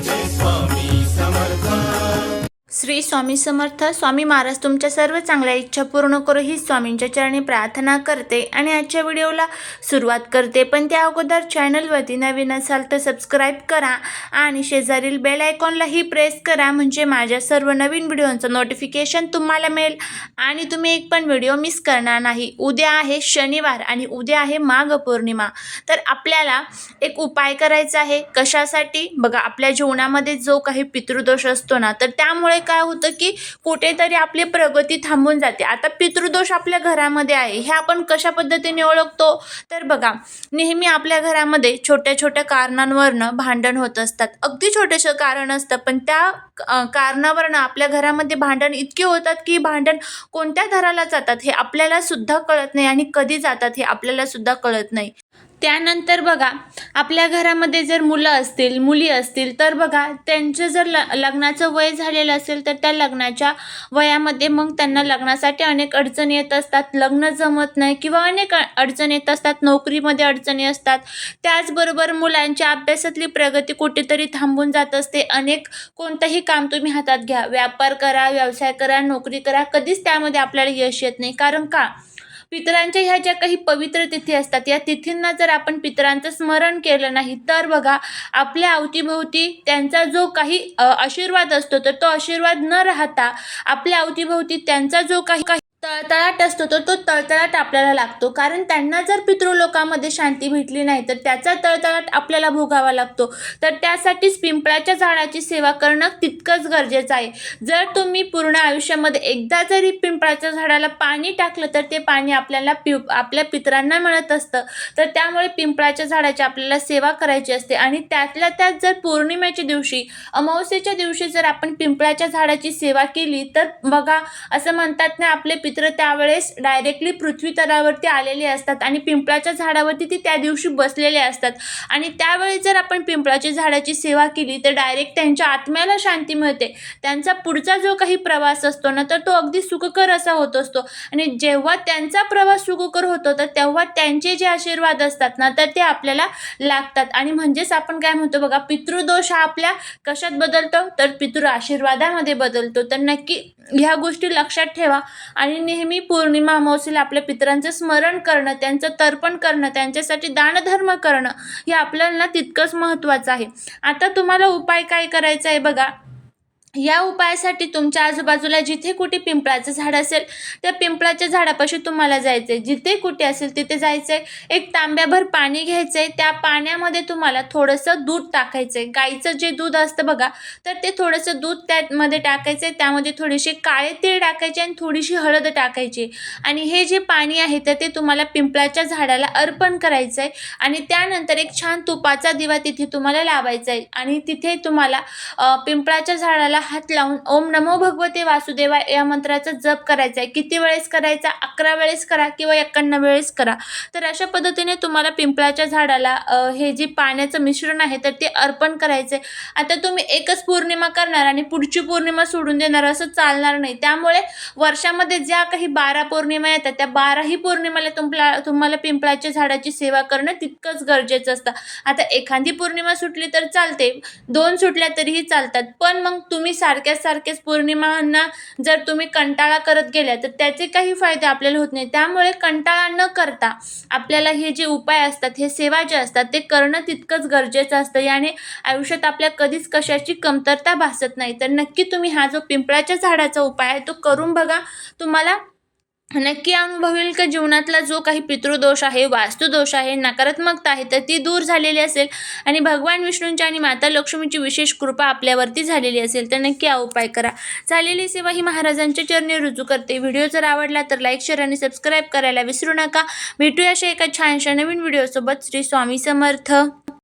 this one. Shri Swami Samarth Swami Maharaj तुमच्या सर्व चांगल्या इच्छा पूर्ण करू ही स्वामींच्या चरणी प्रार्थना करते आणि आजच्या व्हिडिओला सुरुवात करते. पण त्या अगोदर चॅनलवरती नवीन असाल तर सबस्क्राईब करा आणि शेजारील बेल आयकॉनलाही प्रेस करा म्हणजे माझ्या सर्व नवीन व्हिडिओंचं नोटिफिकेशन तुम्हाला मिळेल. आणि तुम्ही एक पण व्हिडिओ मिस करणार नाही. उद्या आहे शनिवार आणि उद्या आहे माघ पौर्णिमा. तर आपल्याला एक उपाय करायचा आहे. कशासाठी? बघा आपल्या जीवनामध्ये जो काही पितृदोष असतो ना तर त्यामुळे काय होतं की कुठेतरी आपली प्रगती थांबून जाते. आता पितृदोष आपल्या घरामध्ये आहे. हे आपण कशा पद्धतीने ओळखतो? तर बघा नेहमी आपल्या घरामध्ये छोट्या छोट्या कारणांवरनं भांडण होत असतात. अगदी छोटंसं कारण असतं पण त्या कारणावरनं आपल्या घरामध्ये भांडण इतके होतात की भांडण कोणत्या घराला जातात हे आपल्याला सुद्धा कळत नाही आणि कधी जातात हे आपल्याला सुद्धा कळत नाही. त्यानंतर बघा आपल्या घरामध्ये जर मुलं असतील मुली असतील तर बघा त्यांचं जर ल लग्नाचं वय झालेलं असेल तर त्या लग्नाच्या वयामध्ये मग त्यांना लग्नासाठी अनेक अडचणी येत असतात. लग्न जमत नाही किंवा अनेक अडचणी येत असतात. नोकरीमध्ये अडचणी असतात. त्याचबरोबर मुलांच्या अभ्यासातली प्रगती कुठेतरी थांबून जात असते. अनेक कोणतंही काम तुम्ही हातात घ्या. व्यापार करा व्यवसाय करा नोकरी करा. कधीच त्यामध्ये आपल्याला यश येत नाही. कारण का? पितरांच्या ह्या ज्या काही पवित्र तिथी असतात या तिथींना जर आपण पितरांचं स्मरण केलं नाही तर बघा आपल्या अवतीभोवती त्यांचा जो काही आशीर्वाद असतो तर तो आशीर्वाद न राहता आपल्या अवतीभोवती त्यांचा जो काही काही तळतळाट असतो तर तो तळतळाट आपल्याला लागतो. कारण त्यांना जर पितृलोकामध्ये शांती भेटली नाही तर त्याचा तळतळाट आपल्याला भोगावा लागतो. तर त्यासाठीच पिंपळाच्या झाडाची सेवा करणं तितकंच गरजेचं आहे. जर तुम्ही पूर्ण आयुष्यामध्ये एकदा जरी पिंपळाच्या झाडाला पाणी टाकलं तर ते पाणी आपल्याला पि आपल्या पितरांना मिळत असतं. तर त्यामुळे पिंपळाच्या झाडाची आपल्याला सेवा करायची असते. आणि त्यातल्या त्यात जर पौर्णिमेच्या दिवशी अमावस्येच्या दिवशी जर आपण पिंपळाच्या झाडाची सेवा केली तर बघा असं म्हणतात ना आपले पित्र त्यावेळेस डायरेक्टली पृथ्वी तलावरती आलेले असतात आणि पिंपळाच्या झाडावरती ते त्या दिवशी बसलेले असतात. आणि त्यावेळी जर आपण पिंपळाच्या झाडाची सेवा केली तर डायरेक्ट त्यांच्या आत्म्याला शांती मिळते. त्यांचा पुढचा जो काही प्रवास असतो ना तर तो अगदी सुखकर असा होत असतो. आणि जेव्हा त्यांचा प्रवास सुखकर होतो तर तेव्हा त्यांचे जे आशीर्वाद असतात ना तर ते आपल्याला लागतात. आणि म्हणजेच आपण काय म्हणतो बघा पितृदोष हा आपल्या कशात बदलतो? तर पितृ आशीर्वादामध्ये बदलतो. तर नक्की ह्या गोष्टी लक्षात ठेवा. आणि नेहमी पौर्णिमा अमावस्येला आपल्या पितरांचं स्मरण करणं त्यांचं तर्पण करणं त्यांच्यासाठी दानधर्म करणं हे आपल्याला तितकंच महत्त्वाचं आहे. आता तुम्हाला उपाय काय करायचा आहे बघा. या उपायासाठी तुमच्या आजूबाजूला जिथे कुठे पिंपळाचं झाड असेल त्या पिंपळाच्या झाडापाशी तुम्हाला जायचं आहे जिथे कुठे असेल तिथे जायचं आहे एक तांब्याभर पाणी घ्यायचं आहे त्या पाण्यामध्ये तुम्हाला थोडंसं दूध टाकायचं आहे गाईचं जे दूध असतं बघा तर ते थोडंसं दूध त्यामध्ये टाकायचं आहे त्यामध्ये थोडीशी काळे तीळ टाकायचे आणि थोडीशी हळद टाकायची. आणि हे जे पाणी आहे तर ते तुम्हाला पिंपळाच्या झाडाला अर्पण करायचं आहे आणि त्यानंतर एक छान तुपाचा दिवा तिथे तुम्हाला लावायचा आहे आणि तिथे तुम्हाला पिंपळाच्या झाडाला हात लावून ओम नमो भगवते वासुदेवा या मंत्राचा जप करायचा आहे. किती वेळेस करायचा? अकरा वेळेस करा किंवा एकाण्णव वेळेस करा. तर अशा पद्धतीने तुम्हाला पिंपळाच्या झाडाला हे जे पाण्याचं मिश्रण आहे तर ते अर्पण करायचं आहे. आता तुम्ही एकच पौर्णिमा करणार आणि पुढची पौर्णिमा सोडून देणार असं चालणार नाही. त्यामुळे वर्षामध्ये ज्या काही बारा पौर्णिमा येतात त्या बाराही पौर्णिमेला तुमला तुम्हाला पिंपळाच्या झाडाची सेवा करणं तितकंच गरजेचं असतं. आता एखादी पौर्णिमा सुटली तर चालते. दोन सुटल्या तरीही चालतात. पण मग तुम्ही सारख्याच सारख्याच पौर्णिमांना जर तुम्ही कंटाळा करत गेल्या तर त्याचे काही फायदे आपल्याला होत नाही त्यामुळे कंटाळा न करता आपल्याला हे जे उपाय असतात हे सेवा जे असतात ते करणं तितकंच गरजेचं असतं. याने आयुष्यात आपल्या कधीच कशाची कमतरता भासत नाही. तर नक्की तुम्ही हा जो पिंपळाच्या झाडाचा उपाय आहे तो करून बघा. तुम्हाला नक्की अनुभवेल का? जीवनातला जो काही पितृदोष आहे वास्तुदोष आहे नकारात्मकता आहे तर ती दूर झालेली असेल आणि भगवान विष्णूंची आणि माता लक्ष्मीची विशेष कृपा आपल्यावरती झालेली असेल तर नक्की हा उपाय करा. झालेली सेवा ही महाराजांच्या चरणी रुजू करते. व्हिडिओ जर आवडला तर लाईक शेअर आणि सबस्क्राईब करायला विसरू नका. भेटूया अशा एका छानशा नवीन व्हिडिओसोबत. श्री स्वामी समर्थ.